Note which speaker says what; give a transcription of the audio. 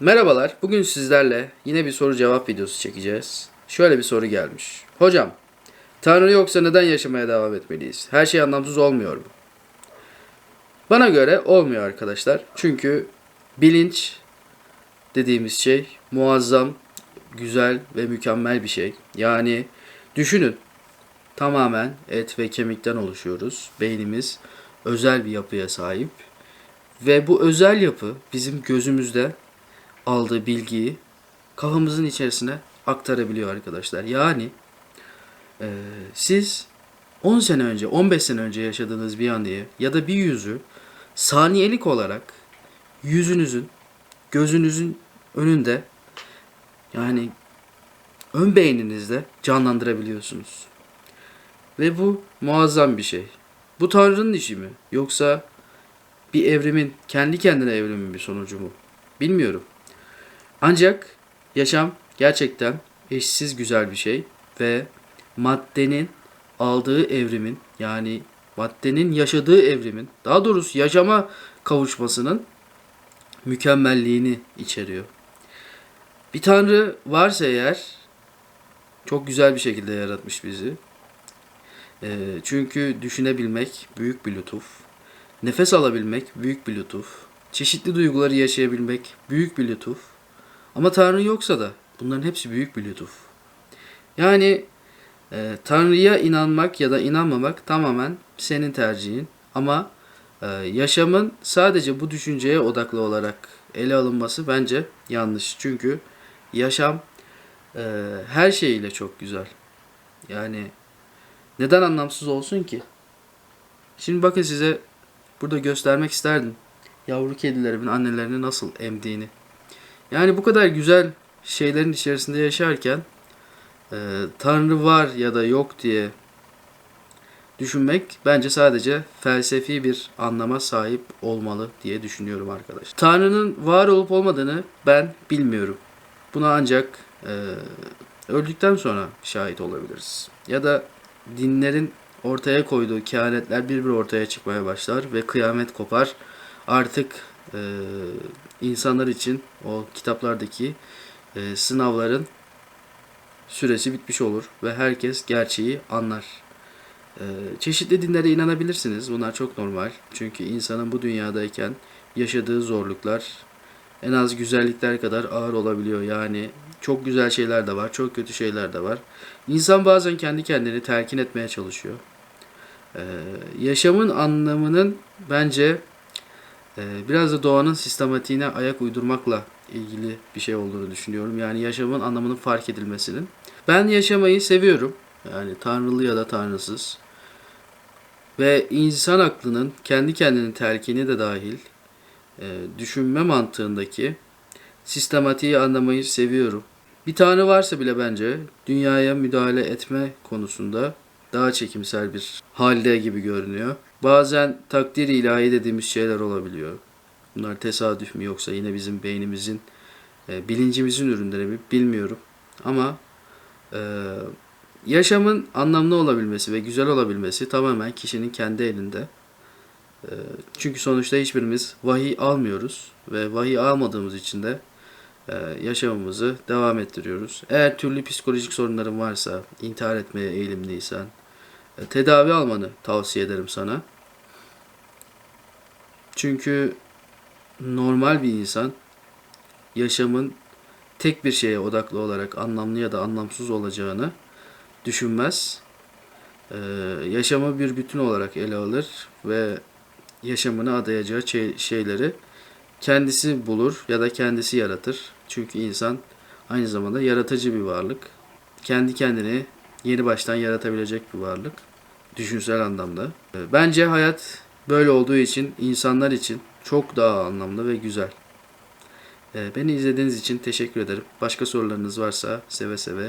Speaker 1: Merhabalar. Bugün sizlerle yine bir soru cevap videosu çekeceğiz. Şöyle bir soru gelmiş. Hocam, Tanrı yoksa neden yaşamaya devam etmeliyiz? Her şey anlamsız olmuyor mu? Bana göre olmuyor arkadaşlar. Çünkü bilinç dediğimiz şey muazzam, güzel ve mükemmel bir şey. Yani düşünün. Tamamen et ve kemikten oluşuyoruz. Beynimiz özel bir yapıya sahip. Ve bu özel yapı bizim gözümüzde aldığı bilgiyi kafamızın içerisine aktarabiliyor arkadaşlar. Yani e, siz 10 sene önce, 15 sene önce yaşadığınız bir anıyı ya da bir yüzü saniyelik olarak yüzünüzün, gözünüzün önünde yani ön beyninizde canlandırabiliyorsunuz. Ve bu muazzam bir şey. Bu Tanrı'nın işi mi? Yoksa bir evrimin, kendi kendine evrimin bir sonucu mu? Bilmiyorum. Ancak yaşam gerçekten eşsiz güzel bir şey ve maddenin aldığı evrimin yani maddenin yaşadığı evrimin daha doğrusu yaşama kavuşmasının mükemmelliğini içeriyor. Bir tanrı varsa eğer çok güzel bir şekilde yaratmış bizi. Ee, çünkü düşünebilmek büyük bir lütuf. Nefes alabilmek büyük bir lütuf. Çeşitli duyguları yaşayabilmek büyük bir lütuf. Ama Tanrı yoksa da bunların hepsi büyük bir lütuf. Yani e, Tanrı'ya inanmak ya da inanmamak tamamen senin tercihin. Ama e, yaşamın sadece bu düşünceye odaklı olarak ele alınması bence yanlış. Çünkü yaşam e, her şeyiyle çok güzel. Yani neden anlamsız olsun ki? Şimdi bakın size burada göstermek isterdim. Yavru kedilerimin annelerini nasıl emdiğini. Yani bu kadar güzel şeylerin içerisinde yaşarken e, Tanrı var ya da yok diye düşünmek bence sadece felsefi bir anlama sahip olmalı diye düşünüyorum arkadaşlar. Tanrı'nın var olup olmadığını ben bilmiyorum. Buna ancak e, öldükten sonra şahit olabiliriz. Ya da dinlerin ortaya koyduğu kehanetler bir bir ortaya çıkmaya başlar ve kıyamet kopar. Artık e, insanlar için o kitaplardaki e, sınavların süresi bitmiş olur ve herkes gerçeği anlar. E, çeşitli dinlere inanabilirsiniz. Bunlar çok normal. Çünkü insanın bu dünyadayken yaşadığı zorluklar en az güzellikler kadar ağır olabiliyor. Yani çok güzel şeyler de var, çok kötü şeyler de var. İnsan bazen kendi kendini telkin etmeye çalışıyor. Ee, yaşamın anlamının bence biraz da doğanın sistematiğine ayak uydurmakla ilgili bir şey olduğunu düşünüyorum. Yani yaşamın anlamının fark edilmesinin. Ben yaşamayı seviyorum. Yani tanrılı ya da tanrısız. Ve insan aklının kendi kendini telkini de dahil e, düşünme mantığındaki sistematiği anlamayı seviyorum. Bir tanrı varsa bile bence dünyaya müdahale etme konusunda daha çekimsel bir halde gibi görünüyor. Bazen takdir ilahi dediğimiz şeyler olabiliyor. Bunlar tesadüf mü yoksa yine bizim beynimizin, e, bilincimizin ürünleri mi bilmiyorum. Ama e, yaşamın anlamlı olabilmesi ve güzel olabilmesi tamamen kişinin kendi elinde. E, çünkü sonuçta hiçbirimiz vahiy almıyoruz ve vahiy almadığımız için de e, yaşamımızı devam ettiriyoruz. Eğer türlü psikolojik sorunların varsa, intihar etmeye eğilimliysen, tedavi almanı tavsiye ederim sana. Çünkü normal bir insan yaşamın tek bir şeye odaklı olarak anlamlı ya da anlamsız olacağını düşünmez. Ee, yaşamı bir bütün olarak ele alır ve yaşamını adayacağı şey- şeyleri kendisi bulur ya da kendisi yaratır. Çünkü insan aynı zamanda yaratıcı bir varlık. Kendi kendini yeni baştan yaratabilecek bir varlık. Düşünsel anlamda. Ee, Bence hayat böyle olduğu için insanlar için çok daha anlamlı ve güzel. Ee, Beni izlediğiniz için teşekkür ederim. Başka sorularınız varsa seve seve